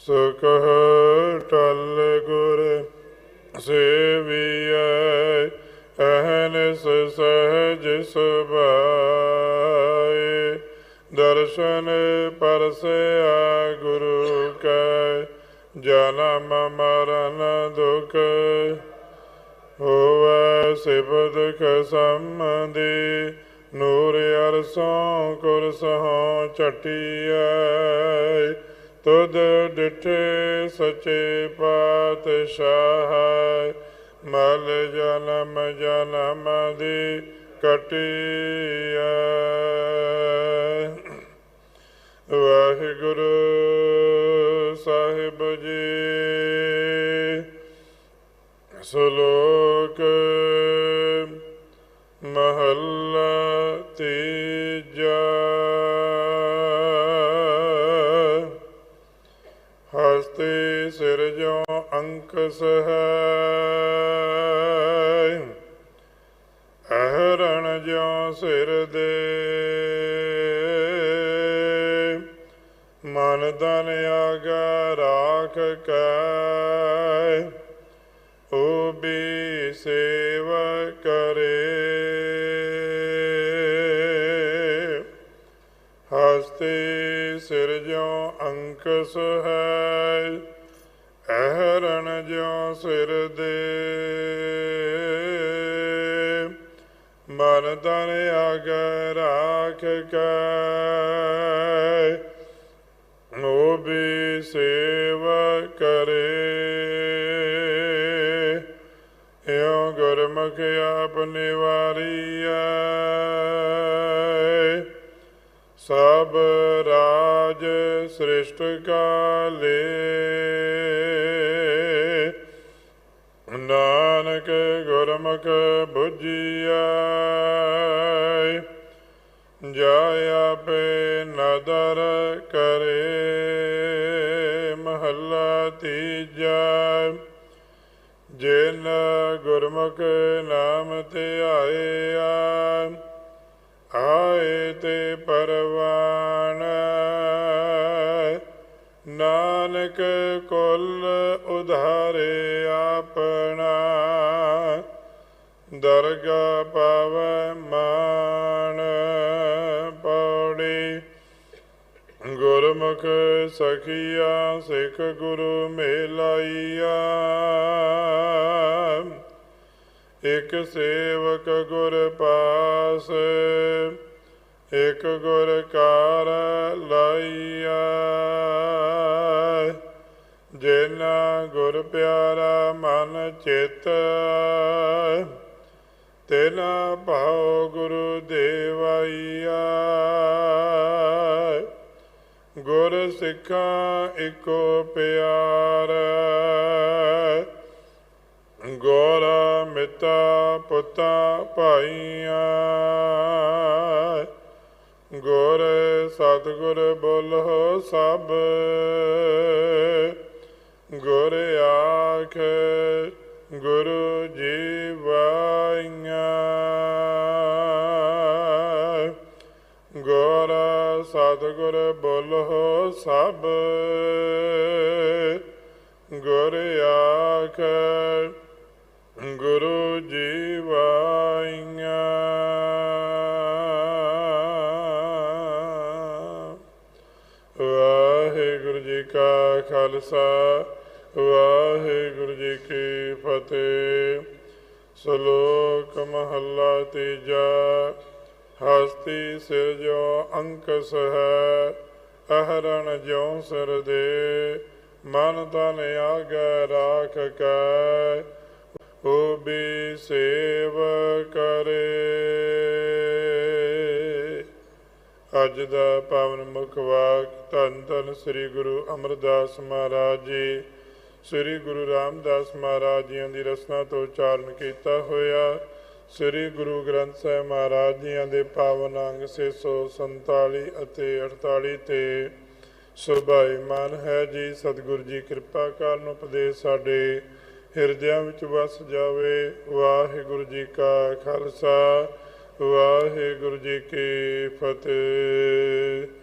ਸੁਖ ਟਲ ਗੁਰ ਸੇਵੀਐ ਅਹਨਿਸ ਸਹਜ ਸੁਭਾਏ। ਦਰਸ਼ਨ ਪਰਸਿਆ ਗੁਰੂ ਕੈ, ਜਨਮ ਮਰਨ ਦੁਖ ਹੋਵੈ ਸਿਬਦ ਖਸਮਦੀ ਨੂਰ ਅਰਸੋਂ ਕੁਰਸੋਂ ਚਟਿਐ। ਤੁਧ ਡਿਠੇ ਸਚੇ ਪਾਤਸ਼ਾਹ, ਮਲ ਜਨਮ ਜਨਮ ਦੀ ਕਟਿਆ ਵਾਹਿਗੁਰੂ ਸਾਹਿਬ ਜੀ, ਸ਼ਲੋਕ ਮਹੱਲਾ ਤੀਜਾ। ਅੰਕ ਸਹੈ ਅਹਰਣ ਜਿਉ ਸਿਰ ਦੇ। ਮਨ ਤਨ ਆਗਾ ਰਾਖ ਕੈ। ਉਹ ਵੀ ਸੇਵ ਕਰੇ। ਹਸਤੇ ਸਿਰਜੋ ਅੰਕਸ ਹੈ। ਸਿਰ ਦੇ। ਮਨ ਤਨ ਆਗੈ ਰਾਖ ਕੈ ਉਹ ਵੀ ਸੇਵ ਕਰੇ। ਇਉ ਗੁਰਮੁਖ ਆਪ ਨਿਵਾਰੀਐ ਸਭ ਰਾਜ ਸ੍ਰਿਸ਼ਟ ਕਾਲੇ। ਜਾਇਆ ਪੇ ਨਦਰ ਕਰੇ, ਮਹੱਲਾ ਤੀਜਾ। ਜਿਨ ਗੁਰਮੁਖ ਨਾਮ ਤੇ ਆਇਆ ਆਏ ਤੇ ਪਰਵਾਨ। ਨਾਨਕ ਕੁਲ ਉਧਾਰੇ ਆਪਣਾ, ਦਰਗਾ ਪਾਵੈ ਗੁਰਮੁਖ ਸਖੀਆ, ਸਿੱਖ ਗੁਰੂ ਮੇਲਾਈਆ। ਇਕ ਸੇਵਕ ਗੁਰ ਪਾਸ, ਇਕ ਗੁਰ ਕਾਰ ਲਾਈਆ। ਜਿਨਾ ਗੁਰ ਪਿਆਰਾ ਮਨ ਚਿਤ ਤੇਨਾ ਭਾਉ ਗੁਰੂ ਦੇਵਾਈਆ। ਗੁਰ ਸਿੱਖਾਂ ਇੱਕੋ ਪਿਆਰ ਗੋਰਾ ਮਿੱਤਾ ਪੁੱਤਾ ਭਾਈਆਂ ਗੁਰ ਸਤਿਗੁਰ ਬੋਲੋ ਸਭ। ਗੁਰ ਆਖ ਗੁਰੂ ਜੀ ਵਾਈਆਂ। ਸਤਿਗੁਰ ਬੋਲੋ ਸਭ। ਗੁਰ ਆਖ ਗੁਰੂ ਜੀ ਵਾਈਆਂ ਵਾਹਿਗੁਰੂ ਜੀ ਕਾ ਖਾਲਸਾ, ਵਾਹਿਗੁਰੂ ਜੀ ਕੀ ਫਤਿਹ। ਸ਼ਲੋਕ ਮਹੱਲਾ ਤੀਜਾ। ਹਸਤੀ ਸਿਰ ਜੋ ਅੰਕਸ ਹੈ, ਅਹਰਣ ਜਿਉ ਸਿਰ ਦੇ, ਮਨ ਤਨ ਆਗੈ ਰਾਖ ਕੈ ਉਹ ਵੀ ਸੇਵ ਕਰੇ। ਅੱਜ ਦਾ ਪਾਵਨ ਮੁਖ ਵਾਕ, ਧੰਨ ਧੰਨ ਸ੍ਰੀ ਗੁਰੂ ਅਮਰਦਾਸ ਮਹਾਰਾਜ ਜੀ। ਸ੍ਰੀ ਗੁਰੂ ਰਾਮਦਾਸ ਮਹਾਰਾਜ ਜੀਆਂ ਦੀ ਰਸਨਾ ਤੋਂ ਉਚਾਰਨ ਕੀਤਾ ਹੋਇਆ। ਸ੍ਰੀ ਗੁਰੂ ਗ੍ਰੰਥ ਸਾਹਿਬ ਮਹਾਰਾਜ ਜੀਆਂ ਦੇ ਪਾਵਨ ਅੰਗ 647 ਅਤੇ 48 ਤੇ ਸੁਭਾਈਮਾਨ ਹੈ ਜੀ, ਸਤਿਗੁਰੂ ਜੀ, ਕਿਰਪਾ ਕਰਨ ਉਪਦੇਸ਼ ਸਾਡੇ ਹਿਰਦਿਆਂ ਵਿੱਚ ਵਸ ਜਾਵੇ। ਵਾਹਿਗੁਰੂ ਜੀ ਕਾ ਖਾਲਸਾ, ਵਾਹਿਗੁਰੂ ਜੀ ਕੀ ਫਤਿਹ।